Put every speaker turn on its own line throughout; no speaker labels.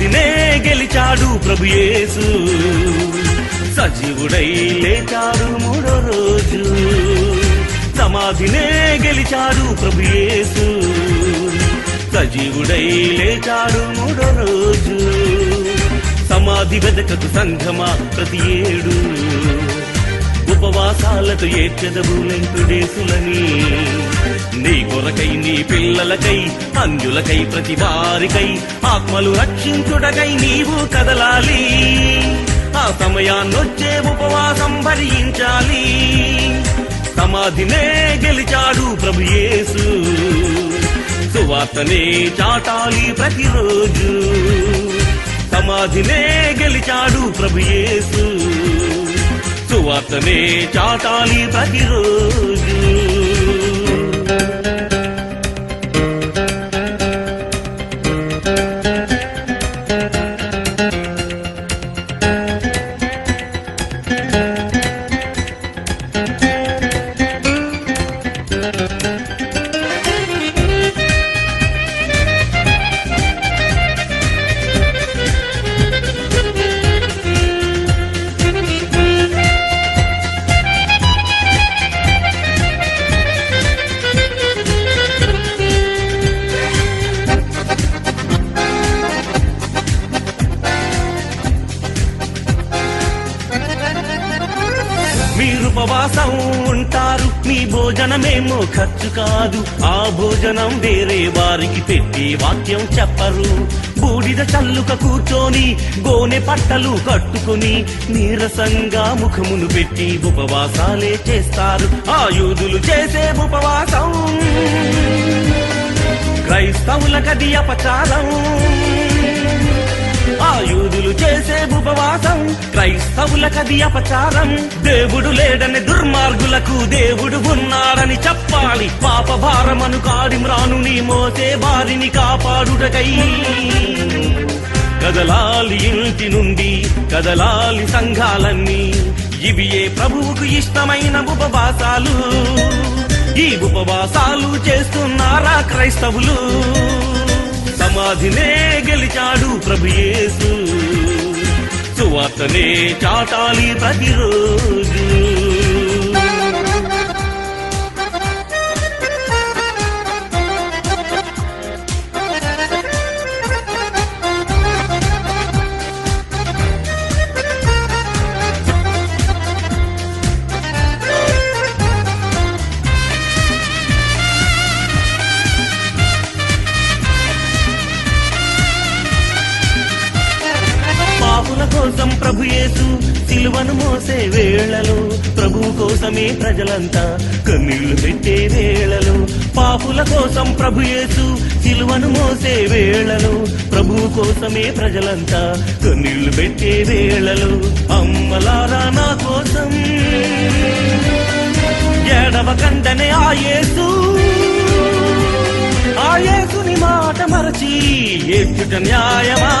సమాధినే గెలిచాడు ప్రభు యేసు. సజీవుడై లేచాడు మూడో రోజు. సమాధినే గెలిచాడు ప్రభు యేసు. సజీవుడై లేచాడు మూడో రోజు. సమాధి వెదకకు సంఘమా ప్రతి ఏడు. ఉపవాసాలతో ఏడ్చెదవు లెంకుడేసులని నీ కొరకై నీ పిల్లలకై అన్యులకై ప్రతి వారికై ఆత్మలు రక్షించుటకై నీవు కదలాలి. ఆ సమయాన్నొచ్చే ఉపవాసం భరించాలి. సమాధినే గెలిచాడు ప్రభు యేసు. సువార్తనే చాటాలి ప్రతిరోజు. సమాధినే గెలిచాడు ప్రభు యేసు. సువార్తనే చాటాలి ప్రతిరోజు. ఉపవాసం ఉంటారు. మీ భోజనమేమో ఖర్చు కాదు. ఆ భోజనం వేరే వారికి పెట్టి వాక్యం చెప్పరు. బూడిద చల్లుక కూర్చొని గోనె పట్టలు కట్టుకుని నీరసంగా ముఖమును పెట్టి ఉపవాసాలే చేస్తారు. ఆయుధులు చేసే ఉపవాసం. క్రైస్తవులకది అపచారం. ఉపవాసం క్రైస్తవులకది అపచారం. దేవుడు లేడని దుర్మార్గులకు దేవుడు ఉన్నాడని చెప్పాలి. పాప భారమను కాడిమ్రానుని మోసే వారిని కాపాడుటకై. కదలాలి ఇంటి నుండి కదలాలి సంఘాలన్నీ. ఇవి ఏ ప్రభువుకు ఇష్టమైన ఉపవాసాలు? ఈ ఉపవాసాలు చేస్తున్నారా క్రైస్తవులు? సమాధినే గెలిచాడు ప్రభు యేసు. సువార్తనే చాటాలి ప్రతిరోజు. పాపుల కోసం ప్రభు యేసు సిలువను మోసే వేళలో ప్రభు కోసమే ప్రజలంతా కన్నీళ్ళు పెట్టే వేళలో. పాపుల కోసం ప్రభు యేసు సిలువను మోసే వేళలో ప్రభు కోసమే ప్రజలంతా కన్నీళ్ళు పెట్టే వేళలో. అమ్మలారా నా కోసం ఏడవ కండనే ఆ యేసు. ఆ యేసుని మాట మరచి ఏడ్చుట న్యాయమా?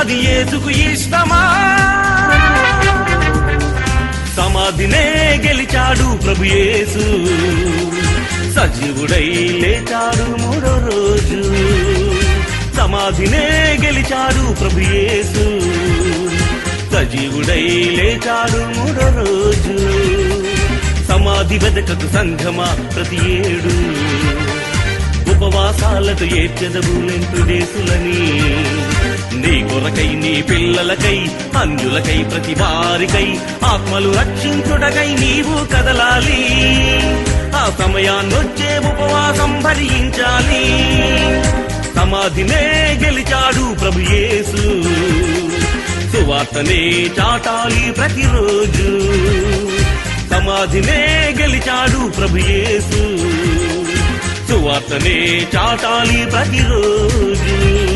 అది ఏసుకు ఇష్టమా? సమాధినే గెలిచాడు ప్రభు యేసు. సజీవుడై లేచాడు మూడో రోజు. సమాధినే గెలిచాడు ప్రభు యేసు. సజీవుడై లేచాడు మూడో రోజు. సమాధి వెదకకు సంఘమా ప్రతి ఏడు. ఉపవాసాలతో ఏడ్చెదవు లెంటుడేసులని నీ కొరకై నీ పిల్లలకై అన్యులకై ప్రతి వారికై ఆత్మలు రక్షించుటకై నీవు కదలాలి. ఆ సమయాన్నొచ్చే ఉపవాసం భరించాలి. సమాధినే గెలిచాడు ప్రభు యేసు. సువార్తనే చాటాలి ప్రతిరోజు. సమాధినే గెలిచాడు ప్రభు యేసు. సువార్తనే చాటాలి ప్రతిరోజు.